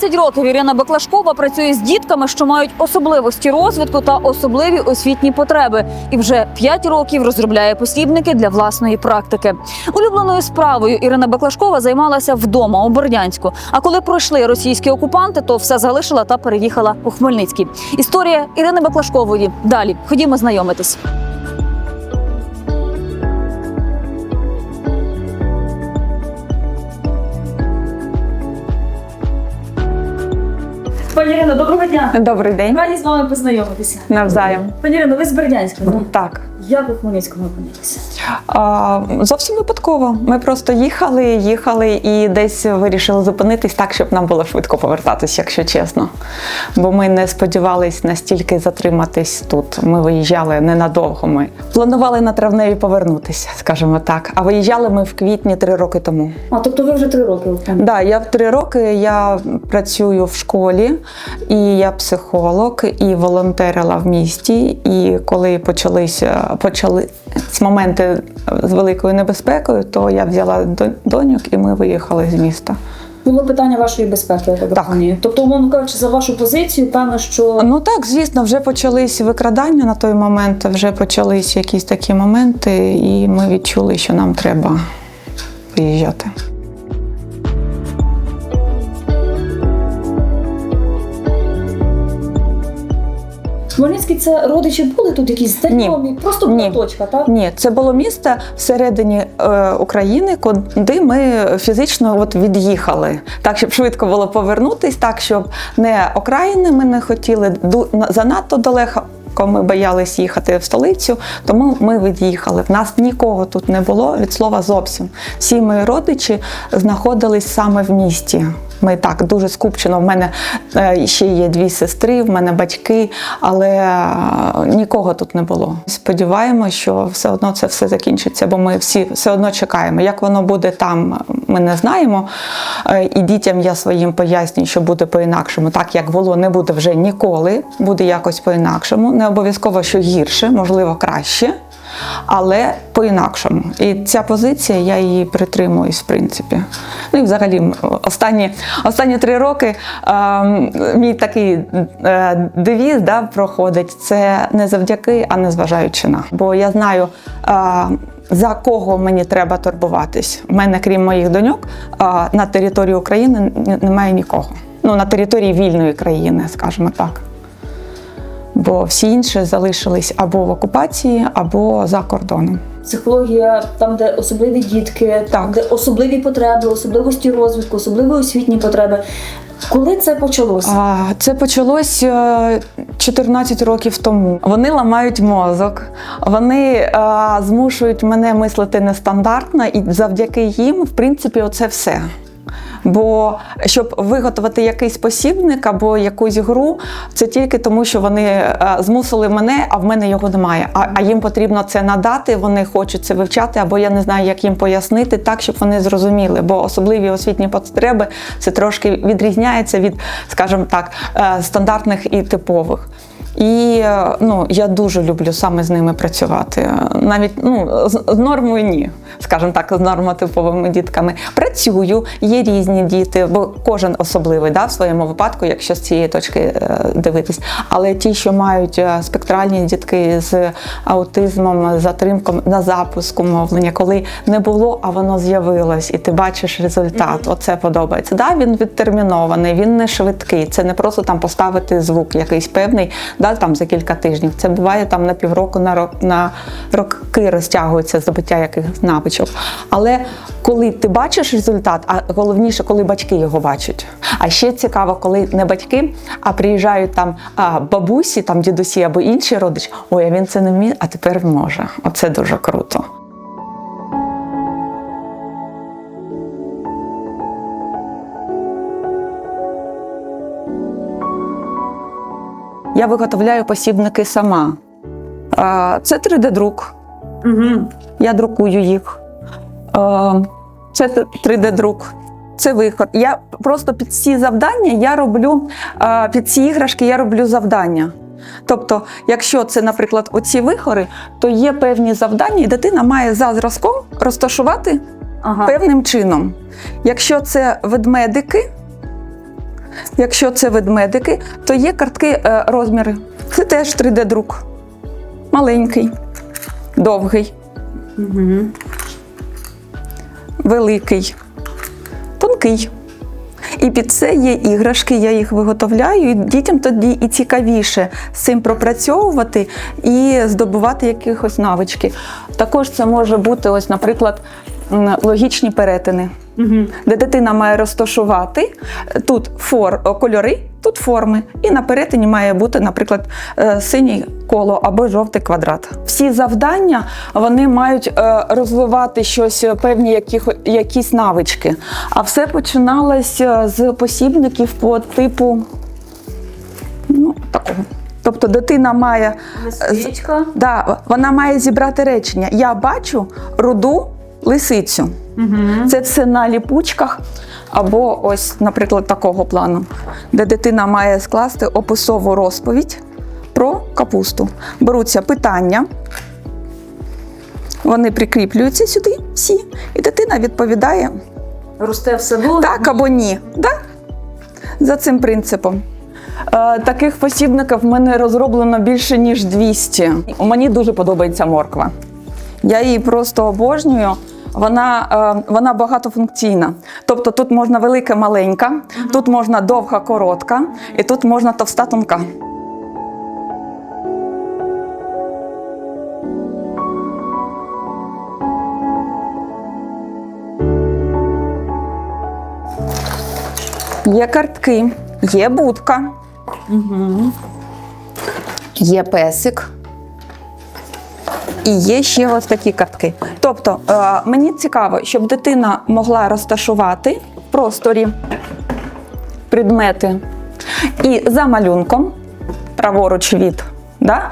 20 років Ірина Баклашкова працює з дітками, що мають особливості розвитку та особливі освітні потреби, і вже 5 років розробляє посібники для власної практики. Улюбленою справою Ірина Баклашкова займалася вдома у Бердянську. А коли пройшли російські окупанти, то все залишила та переїхала у Хмельницький. Історія Ірини Баклашкової. Далі ходімо знайомитись. Пані Ірино, доброго дня. Добрий день. Раді з вами познайомитися. Навзаєм. Пані Ірино, ви з Бердянська, так? Так. Як в Хмельницькому опинилися? А, зовсім випадково. Ми просто їхали, їхали і десь вирішили зупинитись так, щоб нам було швидко повертатись, якщо чесно. Бо ми не сподівались настільки затриматись тут. Ми виїжджали ненадовго. Ми планували на травневі повернутися, скажімо так. А виїжджали ми в квітні три роки тому. А тобто ви вже три роки там? Да, я в три роки я працюю в школі, і я психолог, і волонтерила в місті. І коли почалися почали з моменти з великою небезпекою, то я взяла до- доньок і ми виїхали з міста. Було питання вашої безпеки, я так Так. розумію. Тобто, умовно кажучи, за вашу позицію, певно, що Ну так, звісно, вже почались викрадання на той момент, вже почались якісь такі моменти, і ми відчули, що нам треба виїжджати. Хмельницький це родичі були тут якісь знайомі, просто була Ні. точка, так? Ні, це було місто всередині е, України, куди ми фізично от від'їхали, так щоб швидко було повернутись, так щоб не окраїни ми не хотіли занадто далеко. Ми боялись їхати в столицю, тому ми від'їхали. В нас нікого тут не було від слова зовсім. Всі мої родичі знаходились саме в місті. Ми так дуже скупчено. В мене е, ще є дві сестри, в мене батьки, але е, нікого тут не було. Сподіваємося, що все одно це все закінчиться, бо ми всі все одно чекаємо. Як воно буде там, ми не знаємо. Е, І дітям я своїм пояснюю, що буде по-інакшому. Так як було, не буде вже ніколи, буде якось по-інакшому. Не обов'язково, що гірше, можливо, краще. Але по-інакшому. І ця позиція, я її притримуюсь, в принципі. Ну і взагалі, останні, останні три роки е, мій такий е, девіз да, проходить: це не завдяки, а не зважаючи на. Бо я знаю. Е, за кого мені треба турбуватись? У мене, крім моїх доньок, е, на території України немає нікого. Ну, на території вільної країни, скажімо так. Бо всі інші залишились або в окупації, або за кордоном. Психологія, там, де особливі дітки, там, Так. де особливі потреби, особливості розвитку, особливі освітні потреби. Коли це почалося? Це почалось е, 14 років тому. Вони ламають мозок, вони е, змушують мене мислити нестандартно, і завдяки їм, в принципі, оце все. Бо щоб виготовити якийсь посібник або якусь гру, це тільки тому, що вони е, змусили мене, а в мене його немає. А, а їм потрібно це надати, вони хочуть це вивчати, або я не знаю, як їм пояснити так, щоб вони зрозуміли. Бо особливі освітні потреби це трошки відрізняється від, скажімо так, е, стандартних і типових. І е, ну, я дуже люблю саме з ними працювати. Навіть ну, з, з нормою ні, скажімо так, з нормотиповими дітками. Працюю, є різні діти, бо кожен особливий да, в своєму випадку, якщо з цієї точки е, дивитись. Але ті, що мають е, спектральні дітки з аутизмом, з затримком на запуску мовлення, коли не було, а воно з'явилось, і ти бачиш результат. Оце подобається. Да, він відтермінований, він не швидкий. Це не просто там поставити звук якийсь певний, да, там за кілька тижнів. Це буває там на півроку, на рок на роки розтягується забиття якихось навичок. Але коли ти бачиш результат, а головніше, коли батьки його бачать. А ще цікаво, коли не батьки, а приїжджають там а, бабусі, там дідусі або інші родичі. Ой, а він це не вміє, а тепер може. Оце дуже круто. Я виготовляю посібники сама. Це 3D-друк. Угу. Я друкую їх. Це 3D-друк. Це виход. Я просто під ці завдання я роблю під ці іграшки я роблю завдання. Тобто, якщо це, наприклад, оці вихори, то є певні завдання, і дитина має за зразком розташувати Ага. певним чином. Якщо це ведмедики, Якщо це ведмедики, то є картки е, розміри. Це теж 3D-друк. Маленький, довгий, великий, тонкий. І під це є іграшки, я їх виготовляю, і дітям тоді і цікавіше з цим пропрацьовувати і здобувати якихось навички. Також це може бути, ось, наприклад, логічні перетини, де дитина має розташувати тут фор, кольори, тут форми, і на перетині має бути, наприклад, е, синій коло або жовтий квадрат. Всі завдання вони мають е, розвивати щось, е, певні якісь навички. А все починалося з посібників по типу ну, такого. Тобто дитина має Да, вона має зібрати речення. Я бачу руду лисицю. Це все на ліпучках, або ось, наприклад, такого плану, де дитина має скласти описову розповідь про капусту. Беруться питання, вони прикріплюються сюди всі, і дитина відповідає Росте в саду. так або ні. Да? За цим принципом. Е, Таких посібників в мене розроблено більше ніж 200. Мені дуже подобається морква. Я її просто обожнюю. Вона, е, вона багатофункційна. Тобто тут можна велика, маленька, тут можна довга, коротка, і тут можна товста, тонка. Є картки, є будка, є песик. І є ще ось такі картки. Тобто е, мені цікаво, щоб дитина могла розташувати в просторі предмети і за малюнком, праворуч від, да,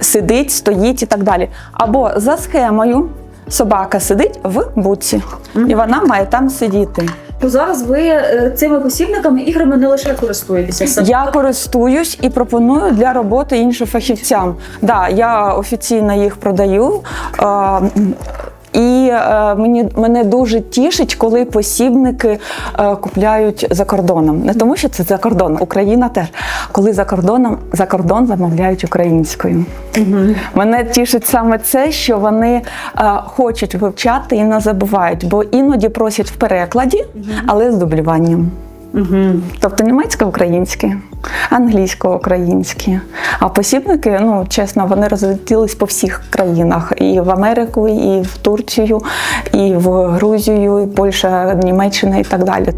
сидить, стоїть і так далі. Або за схемою собака сидить в будці, і вона має там сидіти. То зараз ви е, цими посібниками іграми не лише користуєтеся. Я користуюсь і пропоную для роботи іншим фахівцям. Да, я офіційно їх продаю. І е, мені мене дуже тішить, коли посібники е, купляють за кордоном. Не тому, що це за кордон, Україна теж. Коли за кордоном за кордон замовляють українською. Мене тішить саме це, що вони е, хочуть вивчати і не забувають, бо іноді просять в перекладі, але з дублюванням. Тобто німецько-українське, англійсько-українське. А посібники, ну чесно, вони розлетілись по всіх країнах: і в Америку, і в Турцію, і в Грузію, і Польща, Німеччина і так далі.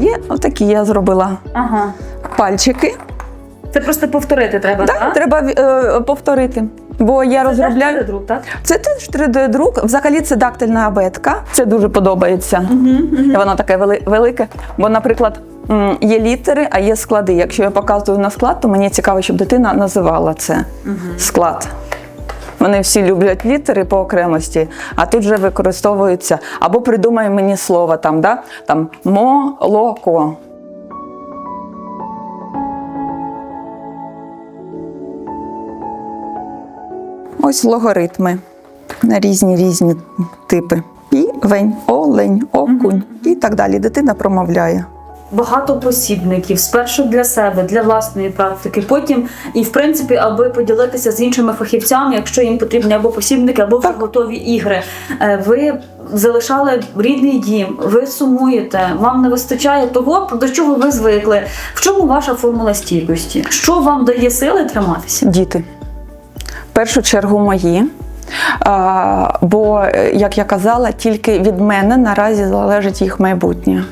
Є отакі я зробила Ага. пальчики. Це просто повторити треба, Так, так? треба е, повторити. Бо я розробляю. друк, так? Це теж 3D-друк. Взагалі це дактильна абетка. Це дуже подобається. І Воно таке велике. Бо, наприклад, є літери, а є склади. Якщо я показую на склад, то мені цікаво, щоб дитина називала це склад. Вони всі люблять літери по окремості, а тут вже використовується або придумай мені слово там, да? там молоко. Ось логаритми на різні різні типи. Півень, олень, окунь і так далі. Дитина промовляє. Багато посібників спершу для себе, для власної практики, потім і в принципі, аби поділитися з іншими фахівцями, якщо їм потрібні або посібники, або вже готові ігри. Е, Ви залишали рідний дім, ви сумуєте, вам не вистачає того, до чого ви звикли. В чому ваша формула стійкості? Що вам дає сили триматися? Діти. Першу чергу мої. Бо, е, як я казала, тільки від мене наразі залежить їх майбутнє.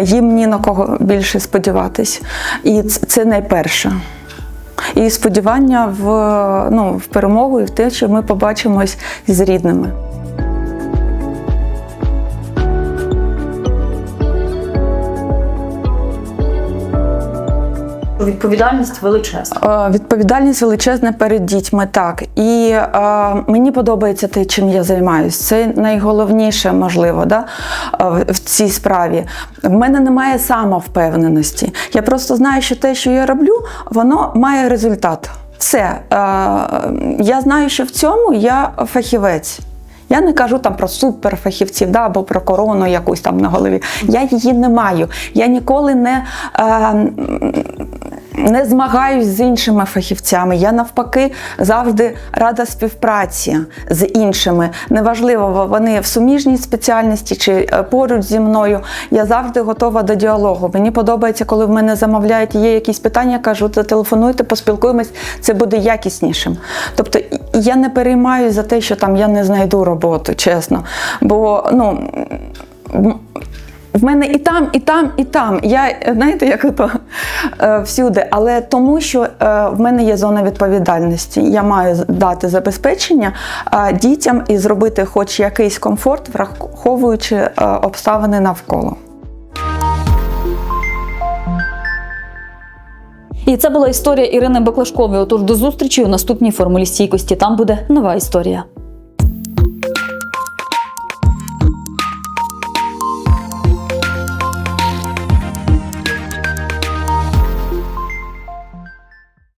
Їм ні на кого більше сподіватись. І це найперше. І сподівання в, ну, в перемогу і в те, що ми побачимось з рідними. Відповідальність величезна. Е, Відповідальність величезна перед дітьми, так. І е, мені подобається те, чим я займаюся. Це найголовніше, можливо, да, е, в- цій справі. В мене немає самовпевненості. Я просто знаю, що те, що я роблю, воно має результат. Все. Е, я знаю, що в цьому я фахівець. Я не кажу там про суперфахівців да, або про корону якусь там на голові. Я її не маю. Я ніколи не. Е, не змагаюсь з іншими фахівцями. Я навпаки завжди рада співпраці з іншими. Неважливо, вони в суміжній спеціальності чи е, поруч зі мною. Я завжди готова до діалогу. Мені подобається, коли в мене замовляють, є якісь питання, я кажу, зателефонуйте, поспілкуємось, це буде якіснішим. Тобто я не переймаюся за те, що там я не знайду роботу, чесно. Бо ну. В мене і там, і там, і там. Я знаєте, як ото е, всюди, але тому, що е, в мене є зона відповідальності. Я маю дати забезпечення дітям і зробити хоч якийсь комфорт, враховуючи е, обставини навколо. І це була історія Ірини Баклашкової. Отож до зустрічі у наступній формулі стійкості. Там буде нова історія.